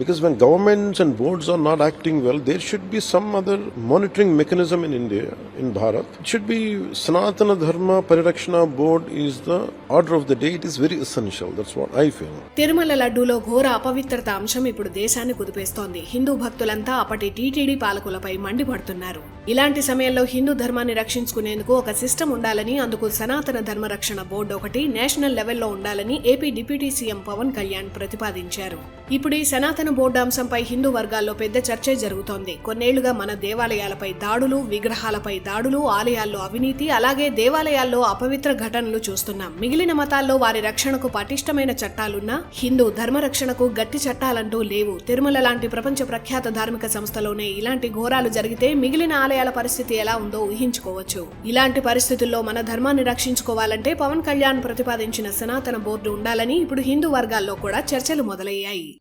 Because when governments and boards are not acting well there should be some other monitoring mechanism in India in Bharat should be Sanatana Dharma Parirakshana board is the order of the day it is very essential that's what I feel Tirumala లడ్డూలో ఘోర అపవిత్రత అంశం ఇప్పుడు దేశాన్ని కుదిపేస్తోంది. హిందూ భక్తులంతా అప్పటి TTD పాలకులపై మండిపడుతున్నారు. ఇలాంటి సమయంలో హిందూ ధర్మాన్ని రక్షించుకునేందుకు ఒక సిస్టమ్ ఉండాలని అందుకు సనాతన ధర్మ రక్షణ బోర్డు ఒకటి నేషనల్ లెవెల్లో ఉండాలని AP deputy CM Pawan Kalyan ప్రతిపాదించారు. ఇప్పుడు ఈ సనాతన బోర్డు అంశంపై హిందూ వర్గాల్లో పెద్ద చర్చే జరుగుతోంది. కొన్నేళ్ళుగా మన దేవాలయాలపై దాడులు విగ్రహాలపై దాడులు ఆలయాల్లో అవినీతి అలాగే దేవాలయాల్లో అపవిత్ర ఘటనలు చూస్తున్నాం. మిగిలిన మతాల్లో వారి రక్షణకు పటిష్టమైన చట్టాలున్నా హిందూ ధర్మ రక్షణకు గట్టి చట్టాలంటూ లేవు. తిరుమల లాంటి ప్రపంచ ప్రఖ్యాత ధార్మిక సంస్థలోనే ఇలాంటి ఘోరాలు జరిగితే మిగిలిన ఆలయాల పరిస్థితి ఎలా ఉందో ఊహించుకోవచ్చు. ఇలాంటి పరిస్థితుల్లో మన ధర్మాన్ని రక్షించుకోవాలంటే పవన్ కళ్యాణ్ ప్రతిపాదించిన సనాతన బోర్డు ఉండాలని ఇప్పుడు హిందూ వర్గాల్లో కూడా చర్చలు మొదలయ్యాయి.